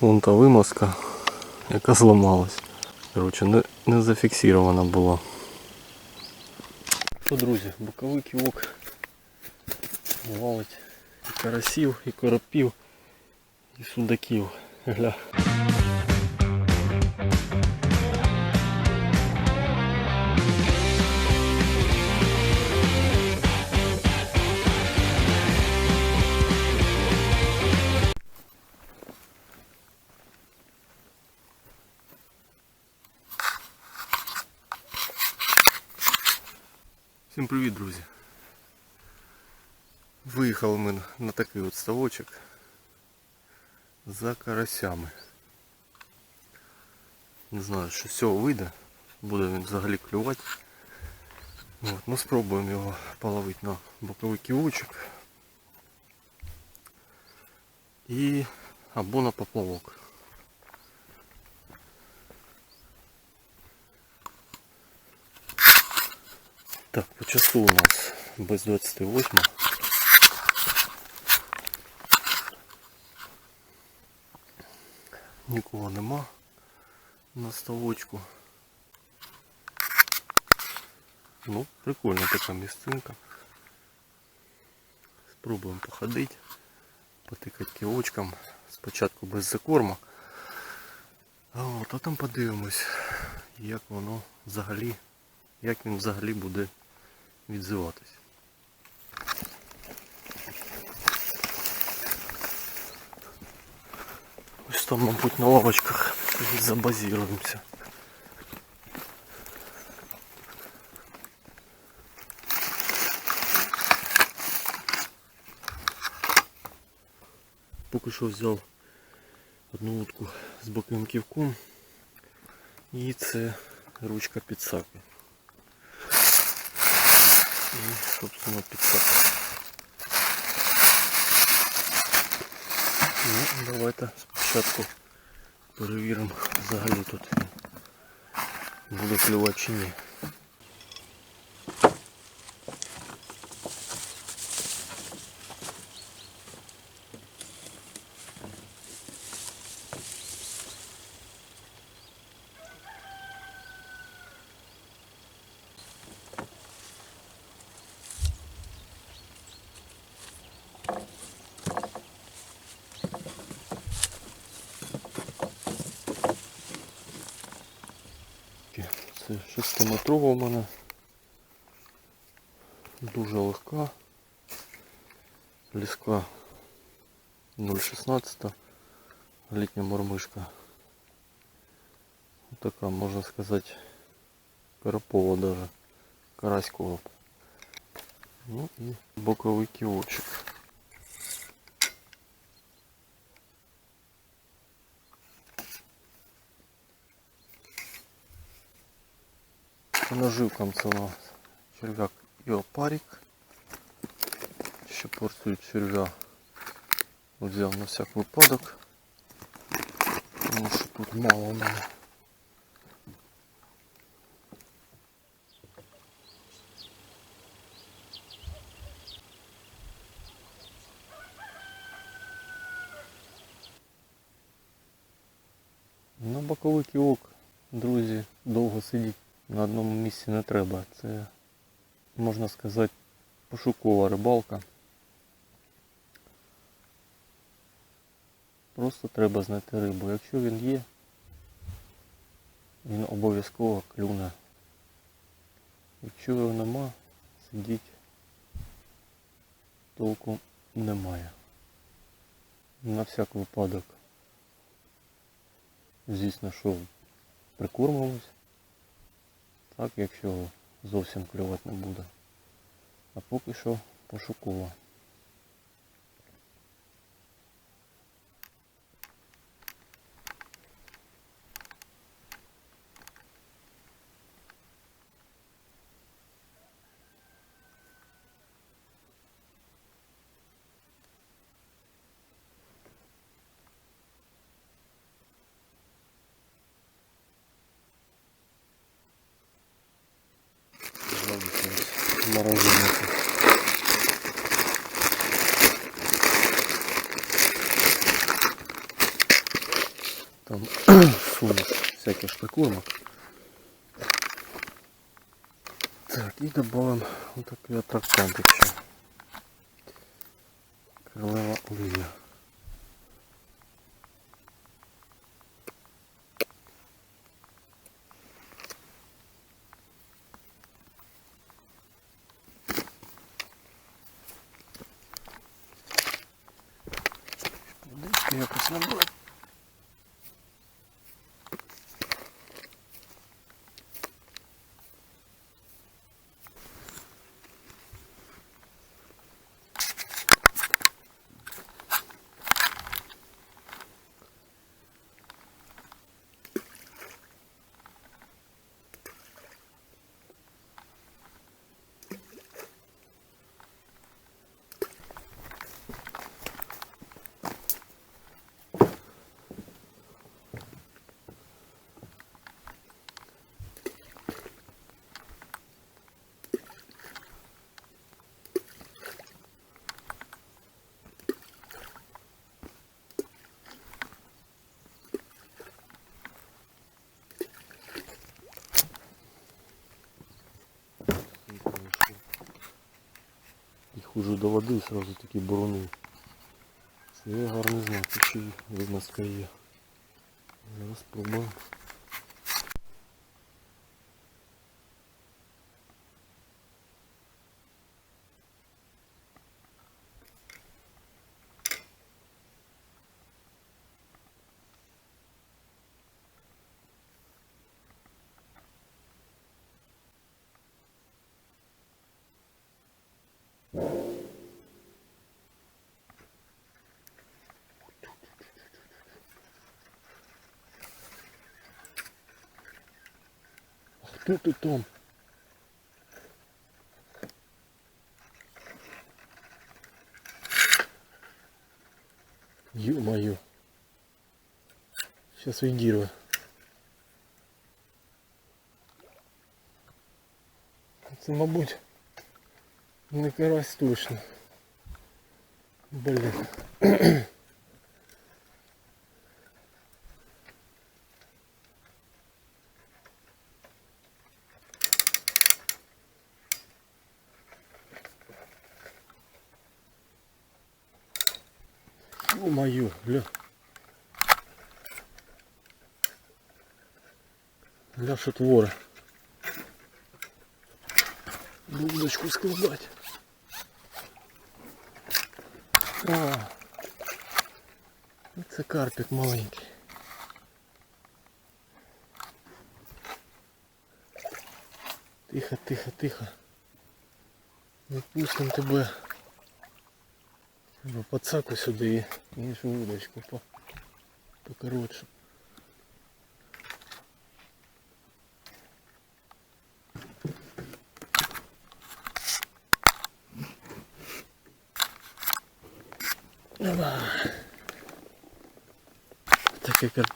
Вон та вимазка, яка зламалась. Коротше, не, не зафіксирована була. Що, друзі, боковий ківок валить і карасів, і коропів, і судаків. Гля. Привіт, друзі! Виїхали ми на такий от ставочок за карасями. Не знаю, що з цього вийде, буде він взагалі клювати. От, ну спробуємо його половити на боковий ківочок. І або на поплавок. Так, по часу у нас без 28. Нікого нема на ставочку. Ну, прикольна така місцинка. Спробуємо походити, потикати кілочком. Спочатку без закорму. От, а там подивимось, як воно взагалі, як він взагалі буде відзиватись. Ось там, мабуть, на лавочках і забазіруємося. Поки що взяв одну утку з боковим ківком і це ручка підсаки. І, собственно, підсака. Ну, давайте спочатку перевіримо взагалі тут буде клювати чи ні. Це 6-метрова в мене. Дуже легка. Ліска 0,16. Літня мормишка. Така, можна сказати, карапова даже. Караськова. Ну і боковий кілочок. У нас черв'як і опарик. Ще порцію черв'я взяв на всяк випадок. Тому що тут мало в мене. На боковий кілок, друзі, довго сидіть на одному місці не треба. Це, можна сказати, пошукова рибалка. Просто треба знайти рибу. Якщо він є, він обов'язково клюне. Якщо його нема, сидіть толку немає. На всяк випадок. Звісно, що прикормимось. Так, якщо зовсім клювати не буде. А поки що пошукова. всяких штуковинок. Так, і додаємо отакий атрактантик ще. Королева Олівія. Водички якось набрати. Уже до води сразу такі буруни. Це гарний знак, що видно є. Зараз спробуємо. Хто ти там? Ё-моё. Сейчас реагирую. Це, мабуть, не карась точно. Блін. Твора. Удочку складати. А, це карпик маленький. Тихо, тихо, тихо. Не тебе. Треба Пацаку сюди і іншу удочку по, покоротше.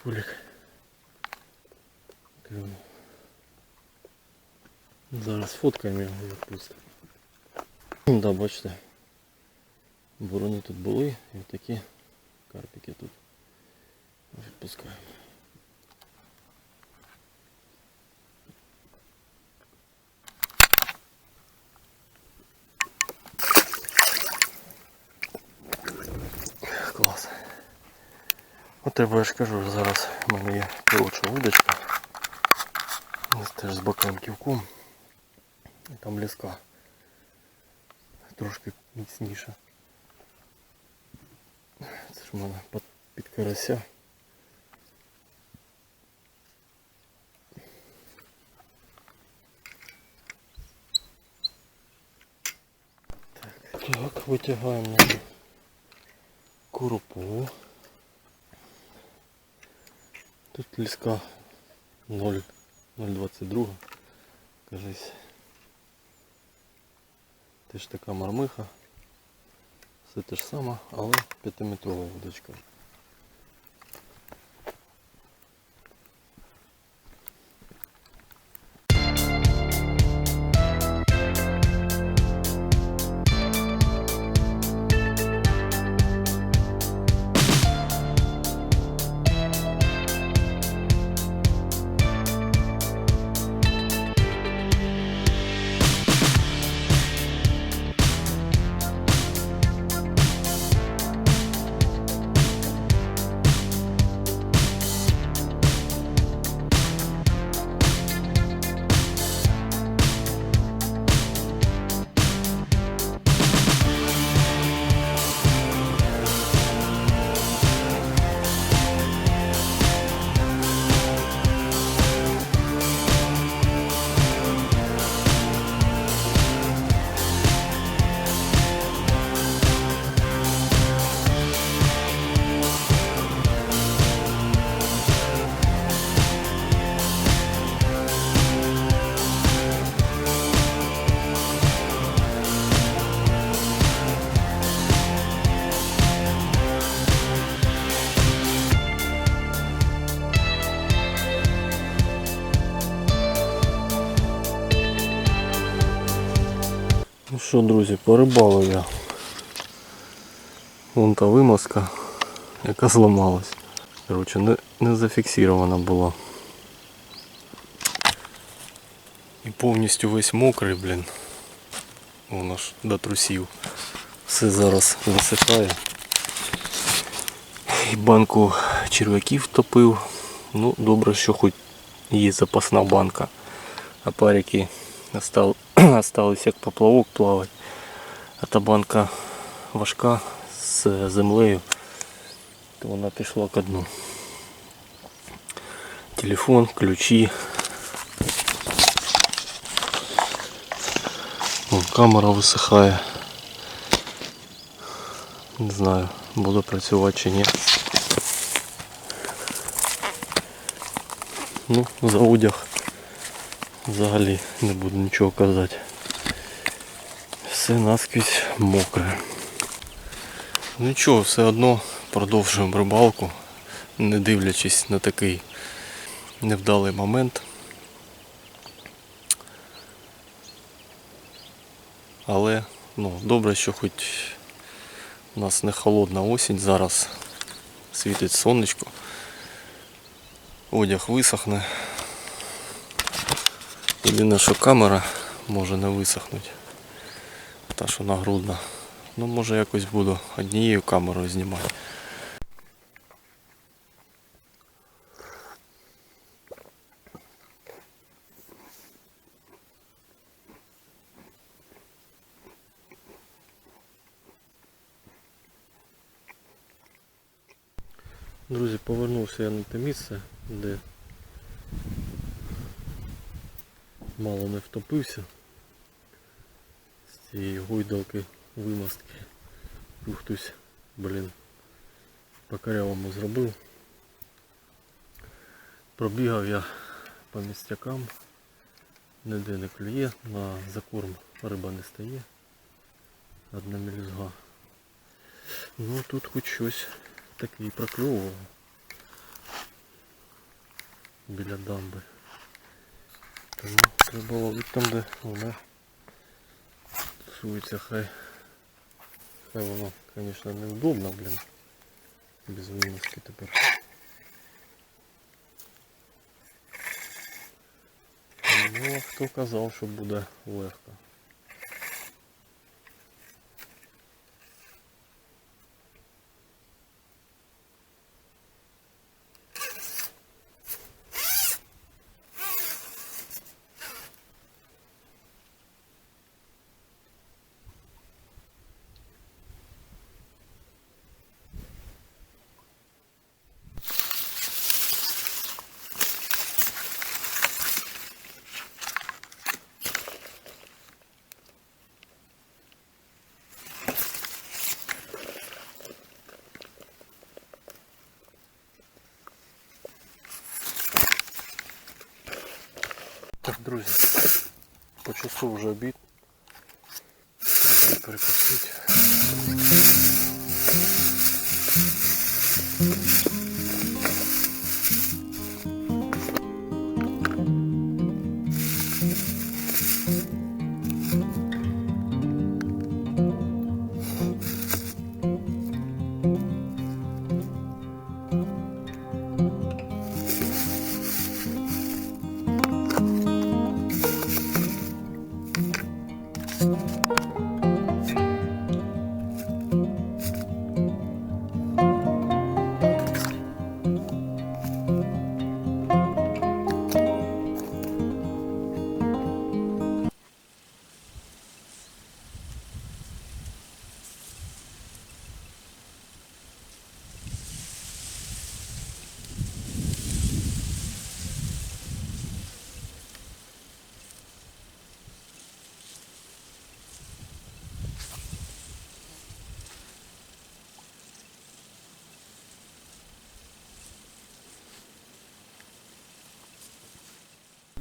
Такий карпулик. Клюнув. Зараз фоткаємо його як пусто. Да, бачите. Буруни тут були і такі карпики тут відпускаємо. От тебе я ж кажу, зараз в мене є коротша вудочка. Ось теж з боком ківком. Там ліска. Трошки міцніша. Це ж в мене під, карася. Так, так витягаємо коропу. Тут ліска 0, 0,22. Кажись. Теж така мармиха. Все те ж саме, але 5-метрова вудочка. Що, друзі, порибалив я. Вон та вимазка, яка зламалась. Коротше, не, не зафіксирована була. І повністю весь мокрий, блін. Воно ж до трусів. Все зараз висихає. І банку черв'яків топив. Ну, добре, що хоч є запасна банка. А парики остал... остались як поплавок плавати. А та банка важка з землею, то вона пішла ко дну. Телефон, ключі. Вон, камера висихає. Не знаю, буду працювати чи ні. Ну, за одяг Взагалі не буду нічого казати. Все наскрізь мокре. Нічого, все одно продовжуємо рибалку, не дивлячись на такий невдалий момент. Але ну, добре, що хоч у нас не холодна осінь, зараз світить сонечко, одяг висохне. Єдине, що камера може не висохнути. Та що нагрудна. Ну може якось буду однією камерою знімати. Друзі, повернувся я на те місце, де мало не втопився з цієї гойдалки вимостки. Хтось, блін, по карявому зробив. Пробігав я по містякам, ніде не клює, на закорм риба не стає. Одна мілюзга. Ну тут хоч щось таке і прокльовувало біля дамби. Тому треба ловити там, де вона тусується, хай. Хай воно, звісно, неудобно, блін. Без вимушки тепер. Ну, а хто казав, що буде легко. Так, друзі, по часу вже обід. Треба перекусити.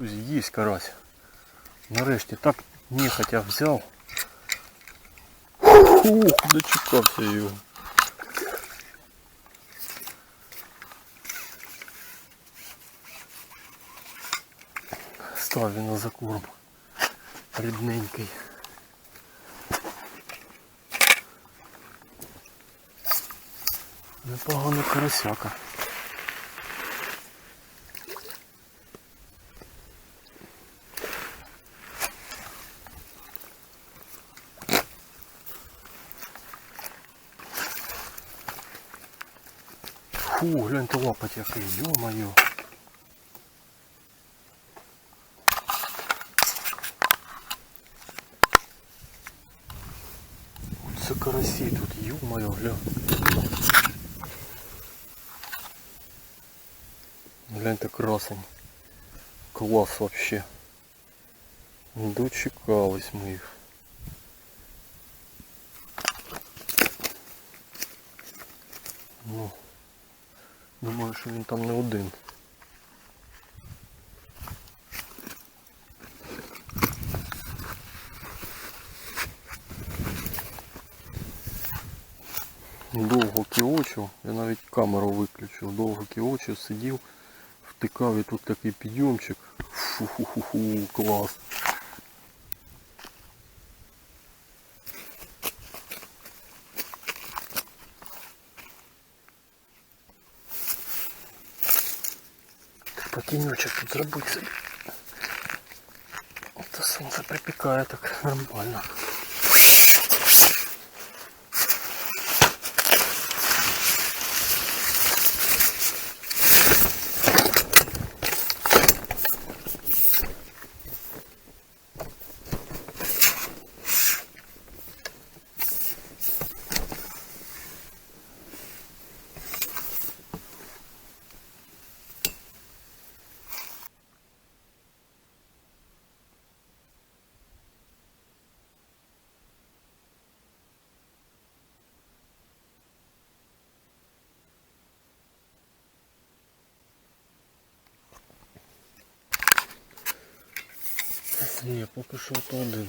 есть карась. Нарешті так нехотя взяв. Ух, дочекався його. Став він на закорм. Рідненький. Непогана карасяка. Гляньте лапать який, ё-моё. Це карасі тут, ё-моё, гля. Гляньте красень. Класс вообще. Дочекались ми їх. Що він там не один. Довго кіочив, я навіть камеру виключив, довго кіочив, сидів, втикав і тут такий підйомчик. Фу-ху-ху-ху, клас. Треба тут зробити собі. Ото сонце припікає так нормально. Ні, поки що то один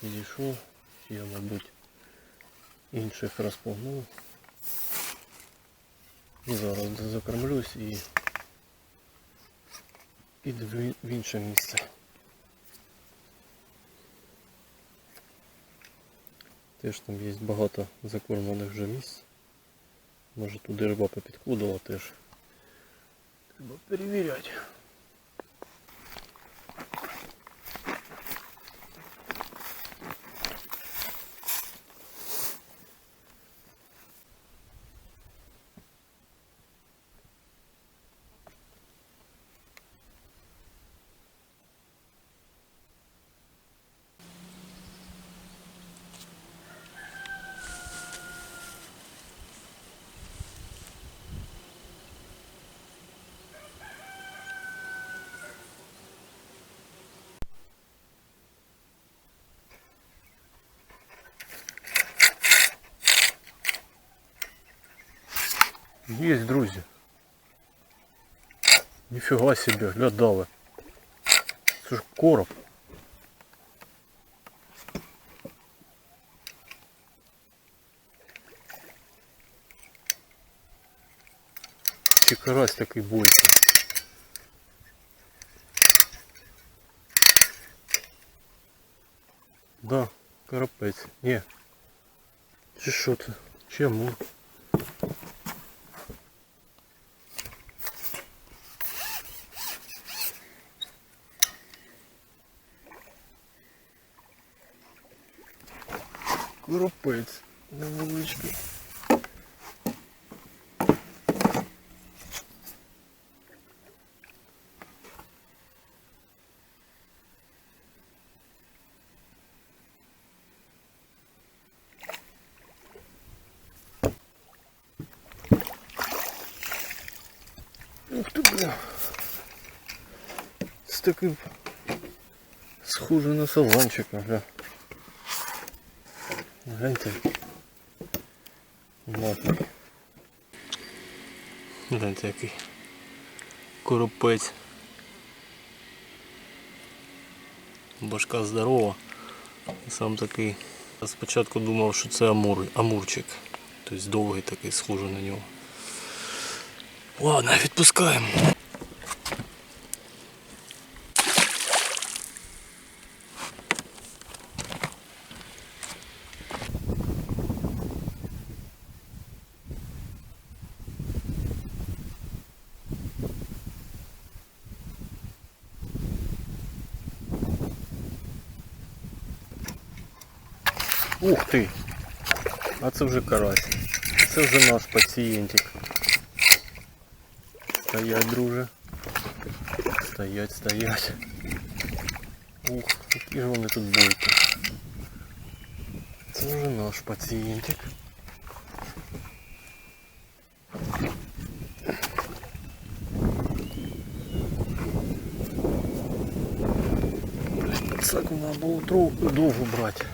підійшов. Я, мабуть, інших розпогнув. І зараз закормлюсь і піду в- інше місце. Теж там є багато закормлених вже місць. Може туди риба попідходила теж. Треба перевіряти. Есть, друзі. Ніфіга себе, глядали. Це ж короб. Чи карась такий бойкий. Да, карапець. Ні. Чи що це? Чому? Такий схожий на саванчика, гля. Гляньте. Мокрий. Гляньте який. Коропець. Башка здорова. Сам такий. Я спочатку думав, що це амур, амурчик. Тобто довгий такий, схожий на нього. Ладно, відпускаємо. це вже карась. Це вже наш пацієнтик. Стоять, друже. Стоять, стоять. Ух, які ж вони тут бойкі. Це вже наш пацієнтик. Так вона було трохи довго брати.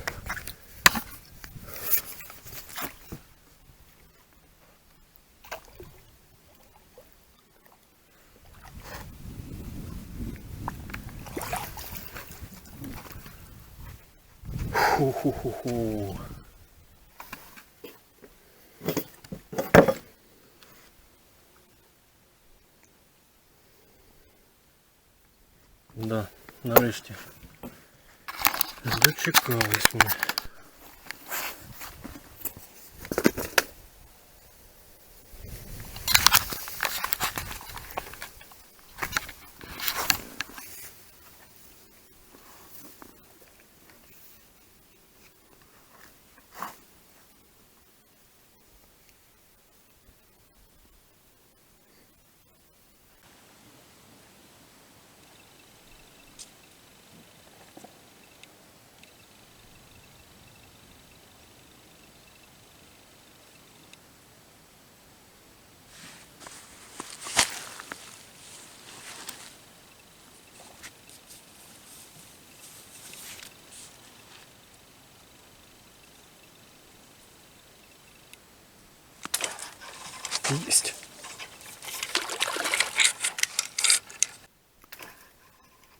Есть.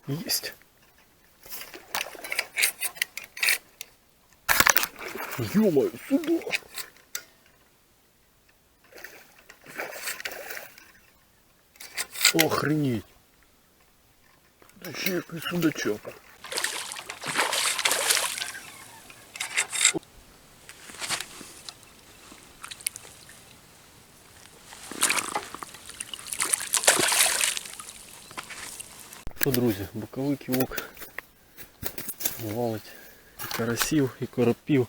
Есть. Ё-моё, сюда! Охренеть! Да ще який судачок. Друзі, боковий ківок валить і карасів, і коропів,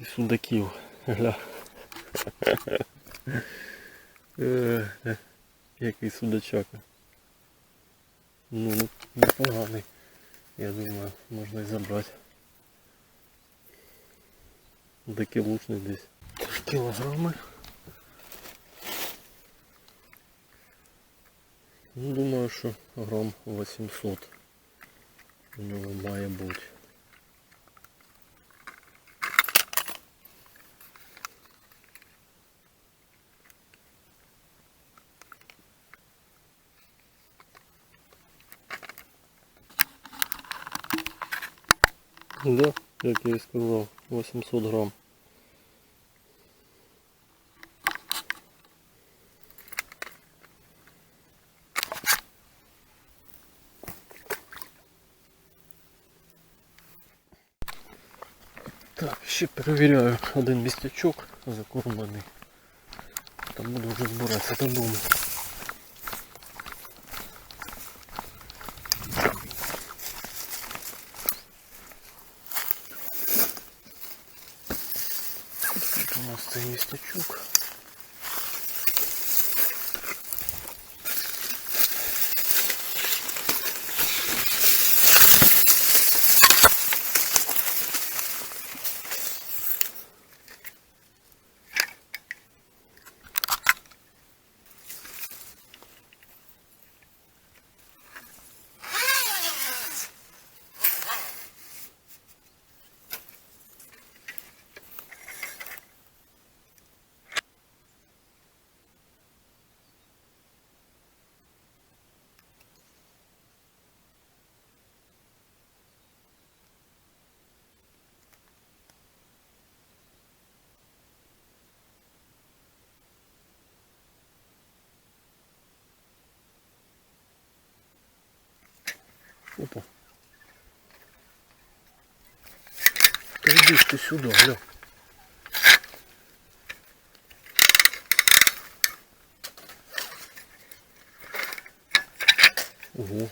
і судаків. Гля. Е, Який судачака. Ну, ну, непоганий. Я думаю, можна і забрати. Такий лучний десь. Кілограми. Ну, думаю, що грам 800 у нього має бути. Да, як я і сказав, 800 грам. Так, ще перевіряю один містячок закормлений. Там буду вже збиратися додому. Тут у нас цей містячок. Опа. Ж ти сюди, гля. Ого.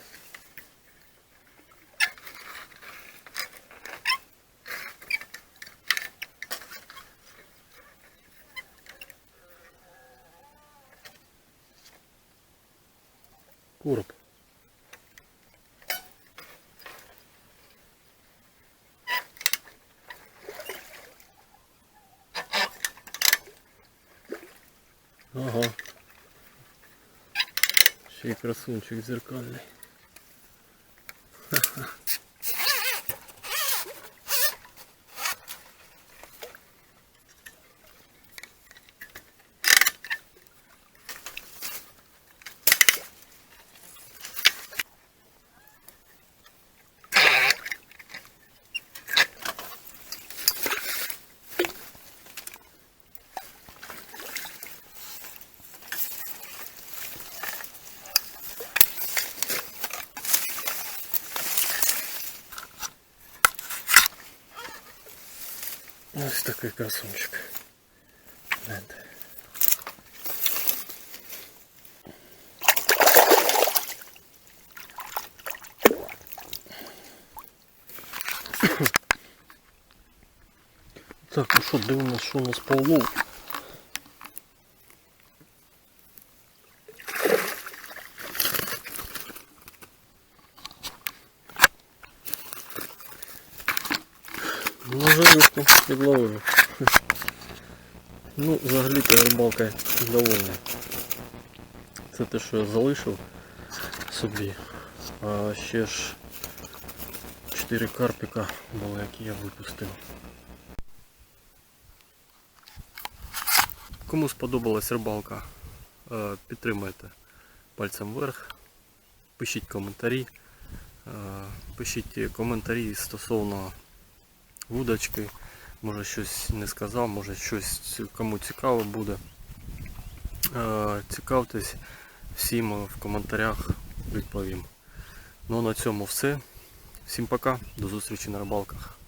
Ще красунчик зеркальний. Ось такий красунчик. Гляньте. Так, ну що, нас, що у нас по улову. Може рибку підловив. Ну, взагалі-то рибалка довольна. Це те, що я залишив собі. А ще ж 4 карпіка були, які я випустив. Кому сподобалась рибалка, е, підтримайте пальцем вверх, пишіть коментарі, е, пишіть коментарі стосовно вудочки. Може щось не сказав, може щось кому цікаво буде. Е, Цікавтесь, всім в коментарях відповім. Ну а на цьому все. Всім пока, до зустрічі на рибалках.